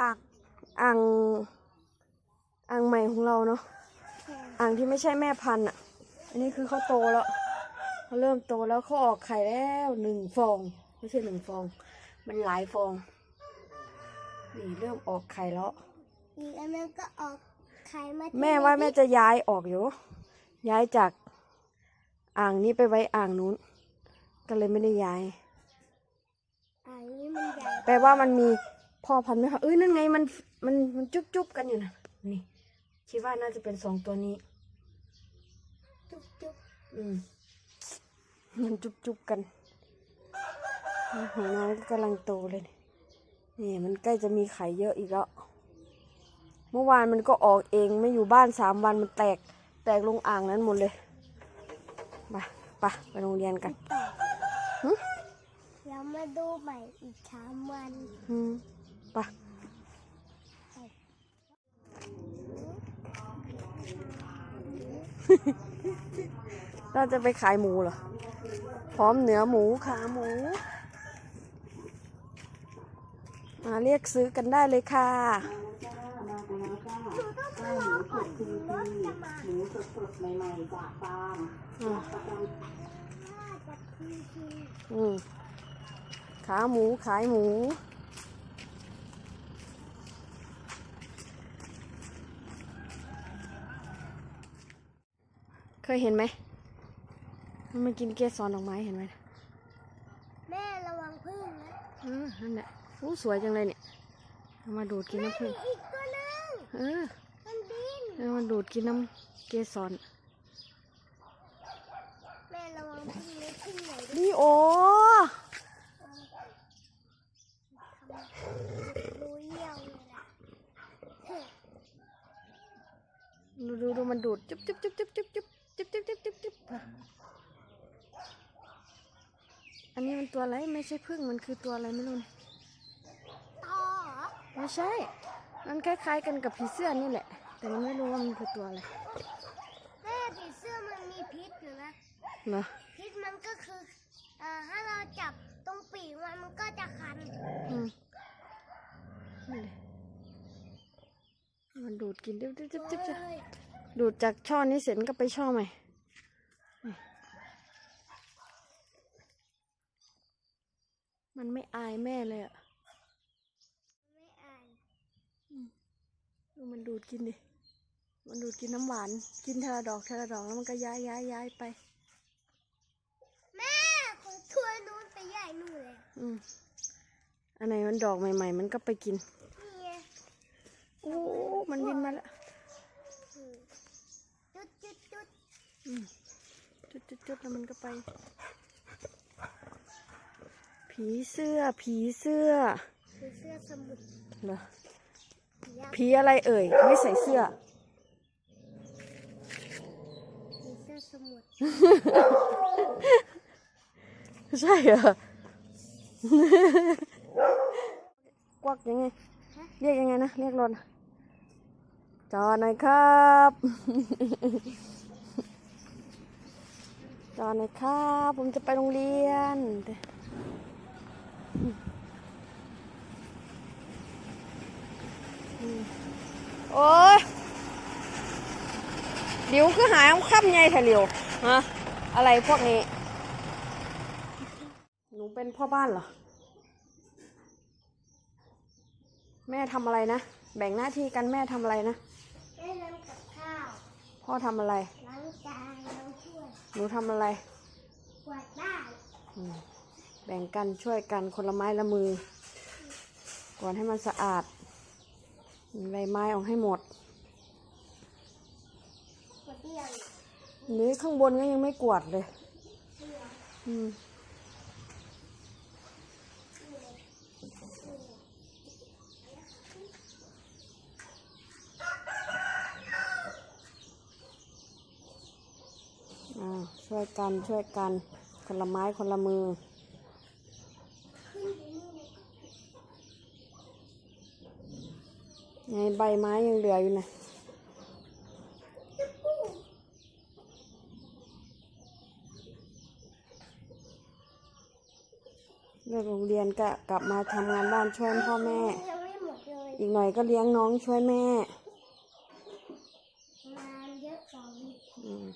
อ่างอ่างอ่างใหม่ของเราเนาะอ่างที่ไม่ใช่แม่พันธุ์อะ อันนี้คือเขาโตแล้วเขาเริ่มโตแล้วเขาออกไข่แล้วหนึ่งฟอง ไม่ใช่หนึ่งฟอง มันหลายฟองนี่เริ่มออกไข่แล้วอีกอันนึงก็ออกไข่มาแม่ว่าแม่จะย้ายออกอยู่ ย้ายจากอ่างนี้ไปไว้อ่างนู้น ก็เลยไม่ได้ย้าย อ่างนี้มันใหญ่แปลว่ามันมี พ่อพันธุ์ไหมคะเอ้ยนั่นไงมันมันมันจุ๊บจุ๊บกันอยู่นะนี่คิดว่าน่าจะเป็นสองตัวนี้ จุ๊บจุ๊บอืมมันจุ๊บจุ๊บกันหัวน้องก็กำลังโตเลยนี่นี่มันใกล้จะมีไข่เยอะอีกแล้วเมื่อวานมันก็ออกเองไม่อยู่บ้านสามวันมันแตก แตกลงอ่างนั้นหมดเลยไปไปไปโรงเรียนกันต่อหึเรามาดูใหม่อีกสามวัน อืมไปเราจะไปขายหมูเหรอ พร้อมเนื้อหมูขาหมู มาเรียกซื้อกันได้เลยค่ะหมูสดๆใหม่ๆจากฟาร์มอืมถ้าจะพีพีอืมขาหมูขายหมู ยเห็นไหมมันมากินเกสรดอกไม้เห็นไหมแม่ระวังพึ่งนะเออนั่นแหละอู้สวยจังเลยเนี่ยเอามาดูดกินน้ำผึ้งอีกตัวหนึงเออมันบินเอามาดูดกินน้ำเกสรแม่ระวังพึ่งนี้พึ่งไหนดิดีโอรู้เยี่ยวเลยล่ะเฮ้ยดูดูดูมันดูดจุ๊บจุ๊บจุ๊บจุ๊บจุ๊บ จุ๊บจุ๊บจุ๊บจุ๊บอันนี้มันตัวอะไรไม่ใช่พึ่งมันคือตัวอะไรไม่รู้เนี่ยต่อไม่ใช่ มันคล้ายๆกันกับผีเสื้อนี่แหละ แต่มันไม่รู้ว่ามันคือตัวอะไรแม่ผีเสื้อมันมีพิษอยู่นะเหรอพิษมันก็คือเอ่อถ้าเราจับตรงปีกมันมันก็จะคันอืมนี่มันดูดกินจุ๊บจุ๊บจุ๊บจุ๊บดูดจากช่อนี้เสร็จก็ไปช่อใหม่ มันไม่อายแม่เลยอะไม่อายดูมันดูดกินดิ มันดูดกินน้ำหวาน กินเทละดอกเทละดอกแล้วมันก็ย้ายย้ายย้ายไป แม่ของทัวร์นู้นไปใหญ่นู่นเลยอืมอันไหนมันดอกใหม่ ๆ มันก็ไปกินนี่ไงโอ้มันบินมาแล้วอืมจุดจุดจุดอืมจุดจุดจุดแล้วมันก็ไป ผีเสื้อ ผีเสื้อคือเสื้อสมุดเหรอยักษ์ผีอะไรเอ่ย ไม่ใส่เสื้อคือเสื้อสมุดใช่เหรอกวักยังไง เรียกยังไงนะ เรียกรถจอดหน่อยครับ จอดหน่อยครับ ผมจะไปโรงเรียน โอ้ยเดี๋ย วคือหายค่ำไงแถวเดียวฮะอะไรพวกนี้ หนูเป็นพ่อบ้านเหรอ แม่ทำอะไรนะ แบ่งหน้าที่กันแม่ทำอะไรนะได้น้ำกับข้าว พ่อทำอะไร ล้างจานล้างถ้วยหนูทำอะไรกวาดบ้านอืมแบ่งกันช่วยกันคนละไม้ละมือ ก่อนให้มันสะอาดใบไม้ออกให้หมด กวาดเตียงนี่ข้างบนก็ยังไม่กวาดเลยอืมอ่าช่วยกันช่วยกันคนละไม้คนละมือไงใบไม้ยังเหลืออยู่นะ เลิกโรงเรียนก็กลับมาทำงานบ้านช่วยพ่อแม่อีกหน่อยก็เลี้ยงน้องช่วยแม่ งานเยอะกว่อืม